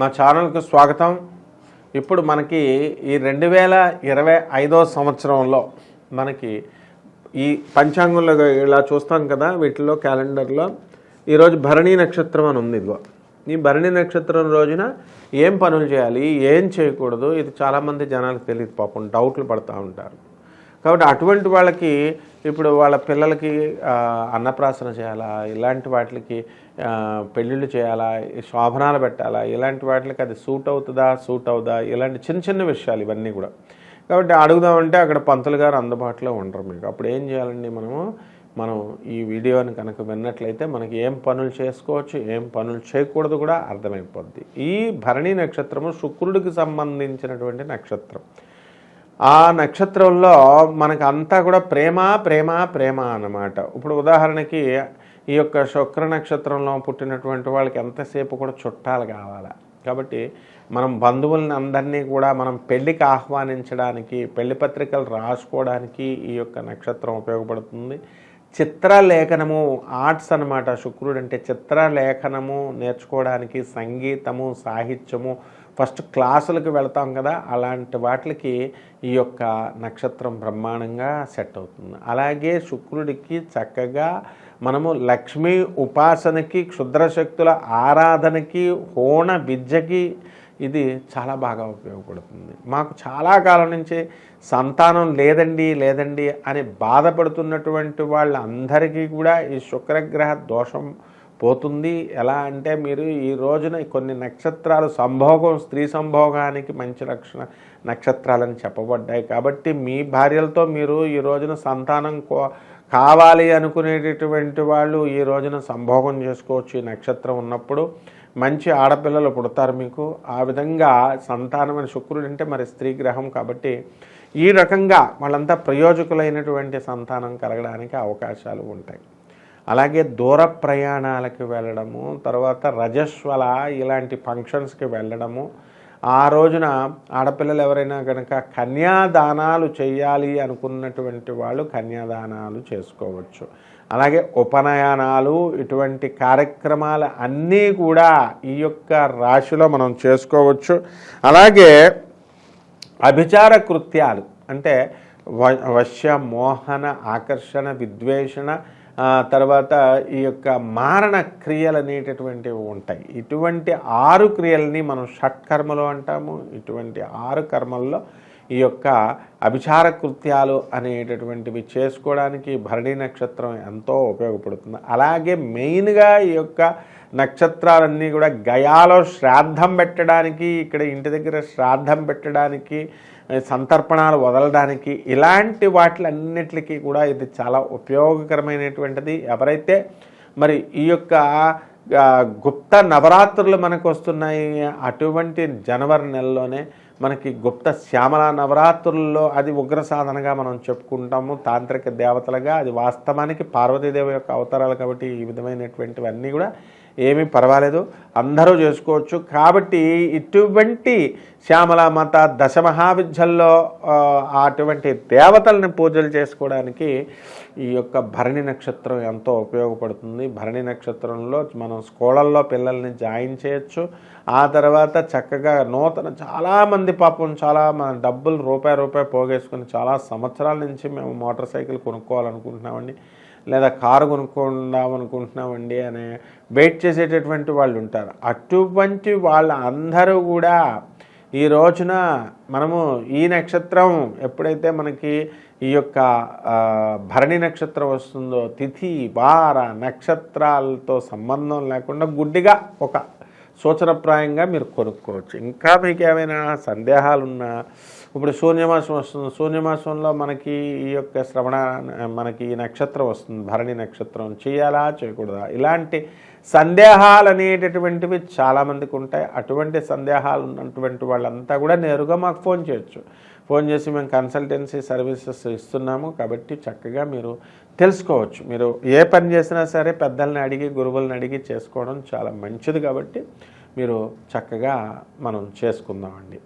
మా ఛానల్కు స్వాగతం. ఇప్పుడు మనకి ఈ రెండు వేల ఇరవై ఐదో సంవత్సరంలో మనకి ఈ పంచాంగంలో ఇలా చూస్తాం కదా వీటిలో క్యాలెండర్లో. ఈరోజు భరణీ నక్షత్రం అని ఉంది ఇదిగో. ఈ భరణి నక్షత్రం రోజున ఏం పనులు చేయాలి ఏం చేయకూడదు ఇది చాలామంది జనాలకు తెలియదు పాపం డౌట్లు పడుతూ ఉంటారు. కాబట్టి అటువంటి వాళ్ళకి ఇప్పుడు వాళ్ళ పిల్లలకి అన్నప్రాసన చేయాలా? ఇలాంటి వాటికి పెళ్ళిళ్ళు చేయాలా? శోభనాలు పెట్టాలా? ఇలాంటి వాటికి అది సూట్ అవుతుందా? సూట్ అవుదా ఇలాంటి చిన్న చిన్న విషయాలు ఇవన్నీ కూడా. కాబట్టి అడుగుదామంటే అక్కడ పంతులు గారు అందుబాటులో ఉండరు మీకు. అప్పుడు ఏం చేయాలండి మనము? మనం ఈ వీడియోని కనుక విన్నట్లయితే మనకి ఏం పనులు చేసుకోవచ్చు ఏం పనులు చేయకూడదు కూడా అర్థమైపోద్ది. ఈ భరణి నక్షత్రము శుక్రుడికి సంబంధించినటువంటి నక్షత్రం. ఆ నక్షత్రంలో మనకు అంతా కూడా ప్రేమ ప్రేమ ప్రేమ అన్నమాట. ఇప్పుడు ఉదాహరణకి ఈ యొక్క శుక్ర నక్షత్రంలో పుట్టినటువంటి వాళ్ళకి ఎంతసేపు కూడా చుట్టాలు కావాలా? కాబట్టి మనం బంధువులని అందరినీ కూడా మనం పెళ్ళికి ఆహ్వానించడానికి పెళ్ళి పత్రికలు రాసుకోవడానికి ఈ యొక్క నక్షత్రం ఉపయోగపడుతుంది. చిత్రలేఖనము ఆర్ట్స్ అన్నమాట. శుక్రుడు అంటే చిత్రలేఖనము నేర్చుకోవడానికి సంగీతము సాహిత్యము ఫస్ట్ క్లాసులకు వెళ్తాం కదా అలాంటి వాటికి ఈ యొక్క నక్షత్రం బ్రహ్మాండంగా సెట్ అవుతుంది. అలాగే శుక్రుడికి చక్కగా మనము లక్ష్మీ ఉపాసనకి క్షుద్రశక్తుల ఆరాధనకి హోణ విద్యకి ఇది చాలా బాగా ఉపయోగపడుతుంది. మాకు చాలా కాలం నుంచి సంతానం లేదండి లేదండి అని బాధపడుతున్నటువంటి వాళ్ళందరికీ కూడా ఈ శుక్రగ్రహ దోషం పోతుంది. ఎలా అంటే మీరు ఈ రోజున కొన్ని నక్షత్రాలు సంభోగం స్త్రీ సంభోగానికి మంచి రక్షణ నక్షత్రాలని చెప్పబడ్డాయి. కాబట్టి మీ భార్యలతో మీరు ఈ రోజున సంతానం కో కావాలి అనుకునేటటువంటి వాళ్ళు ఈ రోజున సంభోగం చేసుకోవచ్చు. ఈ నక్షత్రం ఉన్నప్పుడు మంచి ఆడపిల్లలు పుడతారు మీకు. ఆ విధంగా సంతానం అని శుక్రుడు అంటే మరి స్త్రీ గ్రహం కాబట్టి ఈ రకంగా వాళ్ళంతా ప్రయోజకులైనటువంటి సంతానం కలగడానికి అవకాశాలు ఉంటాయి. అలాగే దూర ప్రయాణాలకి వెళ్ళడము తర్వాత రజస్వల ఇలాంటి ఫంక్షన్స్కి వెళ్ళడము. ఆ రోజున ఆడపిల్లలు ఎవరైనా కనుక కన్యాదానాలు చేయాలి అనుకున్నటువంటి వాళ్ళు కన్యాదానాలు చేసుకోవచ్చు. అలాగే ఉపనయనాలు ఇటువంటి కార్యక్రమాలు అన్నీ కూడా ఈ యొక్క రాశిలో మనం చేసుకోవచ్చు. అలాగే అభిచార కృత్యాలు అంటే వ వశ్య మోహన ఆకర్షణ విద్వేషణ తర్వాత ఈ యొక్క మారణ క్రియలు అనేటటువంటివి ఉంటాయి. ఇటువంటి ఆరు క్రియలని మనం షట్కర్మలు అంటాము. ఇటువంటి ఆరు కర్మల్లో ఈ యొక్క అభిచార కృత్యాలు అనేటటువంటివి చేసుకోవడానికి భరణి నక్షత్రం ఎంతో ఉపయోగపడుతుంది. అలాగే మెయిన్గా ఈ యొక్క నక్షత్రాలన్నీ కూడా గయాలో శ్రాద్ధం పెట్టడానికి ఇక్కడ ఇంటి దగ్గర శ్రాద్ధం పెట్టడానికి సంతర్పణాలు వదలడానికి ఇలాంటి వాటిలన్నిటికీ కూడా ఇది చాలా ఉపయోగకరమైనటువంటిది. ఎవరైతే మరి ఈ యొక్క గుప్త నవరాత్రులు మనకు వస్తున్నాయి అటువంటి జనవరి నెలలోనే మనకి గుప్త శ్యామల నవరాత్రుల్లో అది ఉగ్ర సాధనగా మనం చెప్పుకుంటాము. తాంత్రిక దేవతలుగా అది వాస్తవానికి పార్వతీదేవి యొక్క అవతారాలు కాబట్టి ఈ విధమైనటువంటివన్నీ కూడా ఏమీ పర్వాలేదు. అందరూ చేసుకోవచ్చు. కాబట్టి ఇటువంటి శ్యామల మత దశ మహావిద్యల్లో అటువంటి దేవతల్ని పూజలు చేసుకోవడానికి ఈ యొక్క భరణి నక్షత్రం ఎంతో ఉపయోగపడుతుంది. భరణి నక్షత్రంలో మనం స్కూళ్ళల్లో పిల్లల్ని జాయిన్ చేయొచ్చు. ఆ తర్వాత చక్కగా నూతన చాలామంది పాపం చాలా మన డబ్బులు రూపాయి రూపాయి పోగేసుకుని చాలా సంవత్సరాల నుంచి మేము మోటార్ సైకిల్ కొనుక్కోవాలనుకుంటున్నామండి. లేదా కారు కొనుక్కుందాం అనుకుంటున్నామండి అనే వెయిట్ చేసేటటువంటి వాళ్ళు ఉంటారు. అటువంటి వాళ్ళ అందరూ కూడా ఈ రోజున మనము ఈ నక్షత్రం ఎప్పుడైతే మనకి ఈ యొక్క భరణి నక్షత్రం వస్తుందో తిథి వార నక్షత్రాలతో సంబంధం లేకుండా గుడ్డిగా ఒక సూచనప్రాయంగా మీరు కొనుక్కోవచ్చు. ఇంకా మీకు ఏమైనా సందేహాలున్నా ఇప్పుడు శూన్యమాసం వస్తుంది. శూన్యమాసంలో మనకి ఈ యొక్క శ్రవణ మనకి ఈ నక్షత్రం వస్తుంది. భరణి నక్షత్రం. చేయాలా? చేయకూడదా? ఇలాంటి సందేహాలు అనేటటువంటివి చాలామందికి ఉంటాయి అటువంటి సందేహాలు ఉన్నటువంటి వాళ్ళంతా కూడా నేరుగా మాకు ఫోన్ చేయొచ్చు. ఫోన్ చేసి మేము కన్సల్టెన్సీ సర్వీసెస్ ఇస్తున్నాము కాబట్టి చక్కగా మీరు తెలుసుకోవచ్చు. మీరు ఏ పని చేసినా సరే పెద్దల్ని అడిగి గురువులను అడిగి చేసుకోవడం చాలా మంచిది కాబట్టి మీరు చక్కగా మనం చేసుకుందామండి.